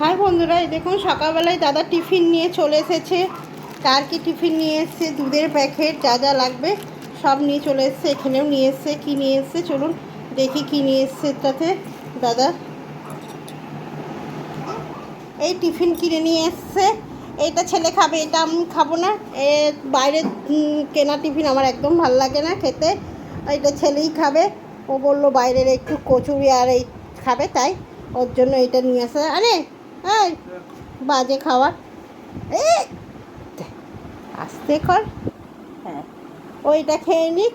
High বন্ধুরা দেখুন সকালবেলায় দাদা টিফিন নিয়ে চলে এসেছে। কার কি টিফিন নিয়ে এসছে? দুধের প্যাকেট যা যা লাগবে সব নিয়ে চলে এসছে। এখানেও নিয়ে এসছে কী নিয়ে এসছে? চলুন দেখি কী নিয়ে এসছে এটাতে। দাদা এই টিফিন কিনে নিয়ে এসছে। এটা ছেলে খাবে এটা আমি খাব না। এ বাইরের উম, কেনা টিফিন আমার একদম ভালো লাগে না খেতে। এটা ছেলেই খাবে। ও বলল বাইরের একটু কচুরি আর এই খাবে তাই ওর জন্য এটা নিয়ে আসে। আরে এই, বাজে খাবার। এ আস্তে কর। হ্যাঁ ওইটা খেয়ে নিক।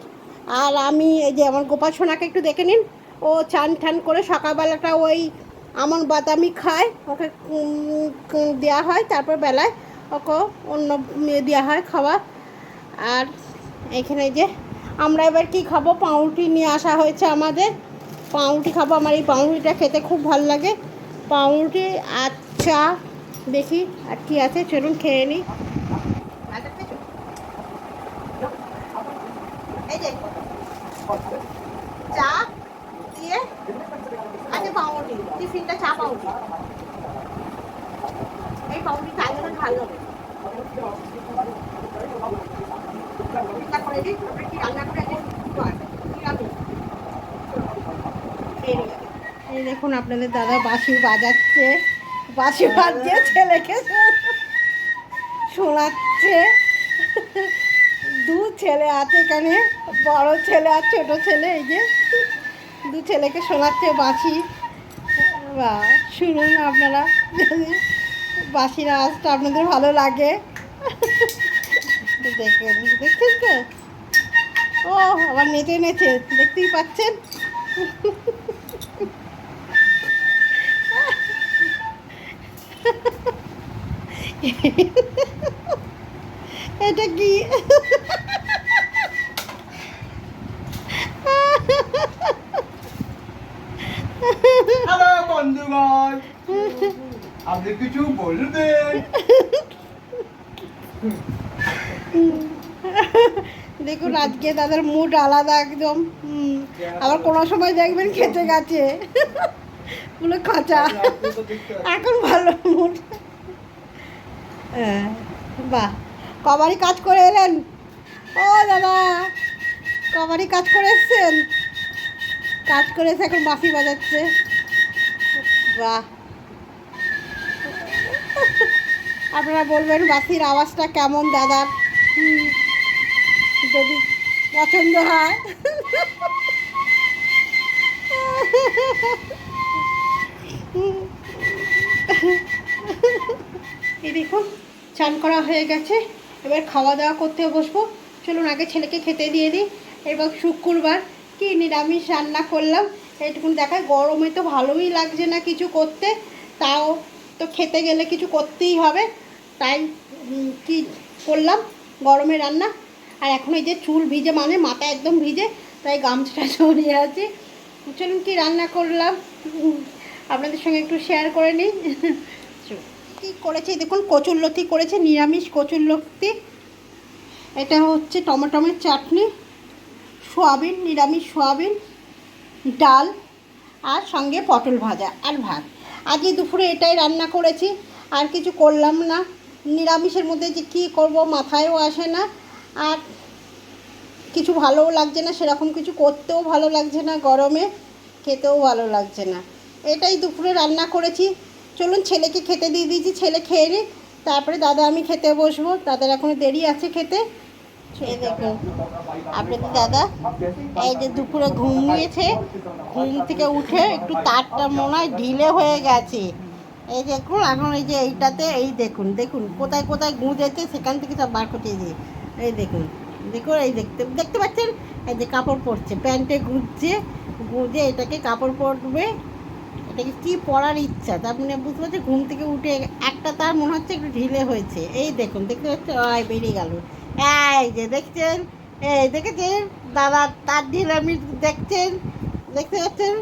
আর আমি এই যে আমার গোপাল সোনাকে একটু দেখে নিন। ও চান ঠান করে সকালবেলাটা ওই আমন বাদামি খায়। ওকে দেওয়া হয় তারপর বেলায় ওকে অন্য ইয়ে দেওয়া হয় খাবার আর এখানে যে আমরা এবার কি খাব? পাউরুটি নিয়ে আসা হয়েছে আমাদের। পাউরুটি খাব। আমার এই পাউরুটিটা খেতে খুব ভালো লাগে। পাউরুটি চা দেখি, আর কি আছে? চলুন খেয়ে নিই চা দিয়ে আচ্ছা পাউরুটি, টিফিনটা চা পাউরুটি। এই পাউরুটি চাইলে ভালো হবে। রান্না করে খেয়ে আগে। এই দেখুন আপনাদের দাদা বাঁশি বাজাচ্ছে। বাঁশি বাজছে ছেলেকে শোনাচ্ছে। দু ছেলে আছে এখানে, বড় ছেলে আর ছোট ছেলে, এই যে দু ছেলেকে শোনাচ্ছে বাঁশি। বা, শুনুন আপনারা, যদি বাঁশির আপনাদের ভালো লাগে। দেখেন, দেখছেন তো? ও, আবার নেচে নেচে, দেখতেই পাচ্ছেন? এটা কি? হ্যালো বন্ধুগণ। আপনি কিছু বলবেন? দেখুন আজকে তাদের মুড আলাদা একদম। আবার কোনো সময় দেখবেন খেতে গেছে। পুরো খাঁচা। এখন ভালো মুড হ্যাঁ বাহ। কবারই কাজ করে এলেন? ও দাদা, কবারই কাজ করে এসছেন? কাজ করে এসে এখন বাঁশি বাজাচ্ছে। বাহ। আপনারা বলবেন বাসির আওয়াজটা কেমন দাদার যদি পছন্দ হয়। এই দেখুন চান করা হয়ে গেছে। এবার খাওয়া দাওয়া করতে বসবো। চলুন, আগে ছেলেকে খেতে দিয়ে দিই। এবার শুক্রবার কি নিরামিষ রান্না করলাম, এইটুকুন দেখায়। গরমে তো ভালোই লাগছে না কিছু করতে, তাও তো খেতে গেলে কিছু করতেই হবে। তাই কি করলাম, গরমে রান্না। আর এখন এই যে চুল ভিজে মানে মাথা একদম ভিজে, তাই গামছাটা ছড়িয়ে আছে। চলুন, কি রান্না করলাম? আপনাদের সঙ্গে একটু শেয়ার করে নিই। কি করেছি? দেখুন, কচুরলতি করেছে, নিরামিষ কচুর কচুরলতি। এটা হচ্ছে টমেটোমের চাটনি, সোয়াবিন, নিরামিষ সোয়াবিন, ডাল, আর সঙ্গে পটল ভাজা আর ভাত। আজকে দুপুরে এটাই রান্না করেছি, আর কিছু করলাম না। নিরামিষের মধ্যে যে কী করব মাথায়ও আসে না, আর কিছু ভালোও লাগছে না, সেরকম কিছু করতেও ভালো লাগছে না, গরমে খেতেও ভালো লাগছে না। এটাই দুপুরে রান্না করেছি। চলুন ছেলেকে খেতে দিয়ে দিয়েছি, ছেলে খেয়ে নি। তারপরে দাদা, আমি খেতে বসবো। দাদার এখনও দেরি আছে খেতে। এই দেখুন আপনাদের দাদা, এই যে দুপুরে ঘুমিয়েছে ঘুম থেকে উঠে একটু তারটা মনে হয় ঢিলে হয়ে গেছে। এই দেখুন, এখন এই যে এইটাতে, এই দেখুন দেখুন, কোথায় কোথায় গুঁজেছে সেখান থেকে সব বার করতে দিয়ে এই দেখুন দেখুন, এই দেখতে দেখতে পাচ্ছেন? এই যে কাপড় পরছে, প্যান্টে গুঁজছে, গুঁজে এটাকে কাপড় পরবে। এটাকে কি পরার ইচ্ছা। তার মানে বুঝতে পারছি ঘুম থেকে উঠে একটা তার মনে হচ্ছে একটু ঢিলে হয়েছে। এই দেখুন দেখতে পাচ্ছেন আয় বেরিয়ে গেল। এই যে দেখছেন? এই দেখেছেন? দাদা তার ঢিল আমি দেখছেন? দেখতে পাচ্ছেন?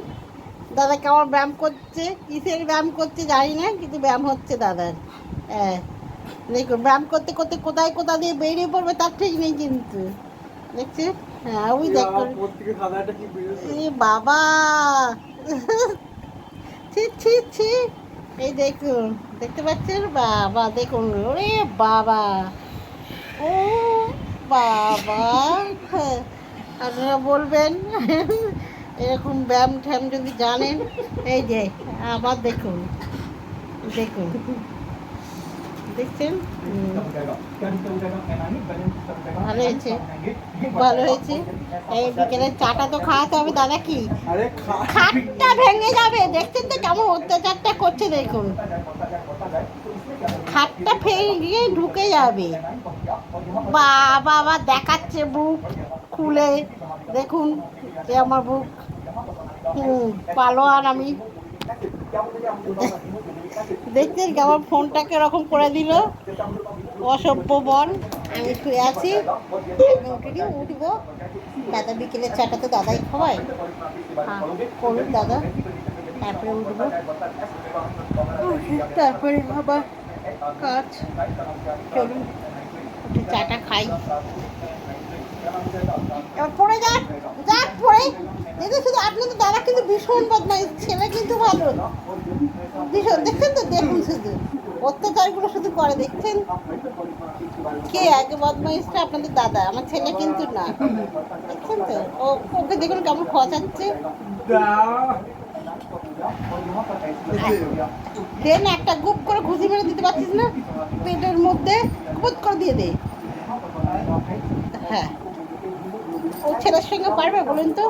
দাদা কেমন ব্যায়াম করছে? কিসের ব্যায়াম করছে জানি না কিন্তু ব্যায়াম হচ্ছে দাদার। হ্যাঁ দেখুন ব্যায়াম করতে করতে কোথায় কোথা দিয়ে বেরিয়ে পড়বে তার ঠিক নেই কিন্তু। দেখছি হ্যাঁ ওই দেখুন। বাবা! ছি ছি ছি এই দেখুন দেখতে পাচ্ছেন বাবা দেখুন ওরে বাবা ও বাবা হ্যাঁ, আপনারা বলবেন এরকম ব্যায়াম ঠ্যাম যদি জানেন এই যে আবার দেখুন দেখুন দেখছেন ভালো হয়েছে। ভালো হয়েছে। এই বিকেলে চাটা তো খাওয়াতে হবে দাদা কি? খাটটা ভেঙে যাবে। দেখছেন তো কেমন অত্যাচারটা করছে দেখুন। খাটটা ভেঙে ঢুকে যাবে। বাবা আবার দেখাচ্ছে বুক খুলে। দেখুন এ আমার বুক। হুম পালোয়ান আমি। দেখছেন কেমন ফোনটাকে এরকম করে দিল? অসভ্য বল আমি শুয়ে আছি। আমি উঠিনি উঠবো। দাদা বিকেলের চাটা তো দাদাই খাওয়ায়। হ্যাঁ করুন দাদা। তারপরে উঠবো। তারপরে আবার কাজ। চলুন উঠে চাটা খাই। পড়ে যাক যাক পড়ে। দেখে শুধু আপনাদের দাদা কিন্তু ভীষণ বদমাইশ, ছেলে কিন্তু ভালো। ভীষণ, দেখছেন তো? দেখুন শুধু। অত্যাচারগুলো শুধু করে, দেখছেন? কে আগে বদমাইশটা? আপনাদের দাদা, আমার ছেলে কিন্তু না। দেখছেন তো? ও, ওকে দেখুন কেমন খচাচ্ছে। দেন একটা গুপ করে ঘুষি মেরে দিতে পারছিস না? পেটের মধ্যে খুদ করে দিয়ে দে। হ্যাঁ। ও ছেলের সঙ্গে পারবে বলুন তো?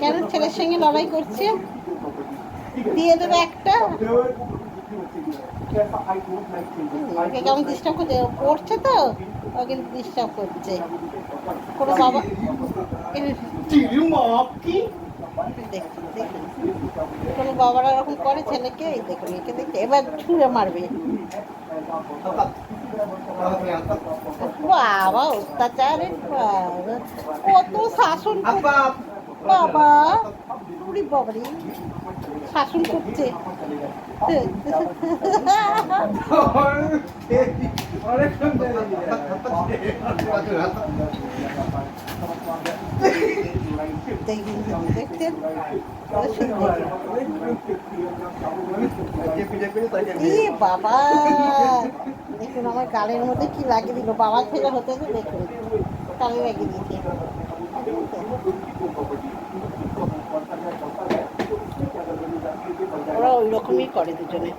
কেন ছেলের সঙ্গে লড়াই করছে? দিয়ে দেবে একটা। ওকে কেমন ডিস্টার্ব করছে? পড়ছে তো? ও কিন্তু ডিস্টার্ব করছে। কোনো বাবা কোনো বাবারা এরকম করে ছেলেকে? এই দেখুন, একে দেখতে এবার ছুঁড়ে মারবে। বাবা অত্যাচারে বাবা। কত শাসন বাবা বাবারি। শাসন করছে। দেখুন আমার গালের মধ্যে কি লাগিয়ে দিল। বাবা ছেলে হতে দেখুন। গালে লাগিয়ে দিয়েছে। ওরা ওই রকমই করে দুজনে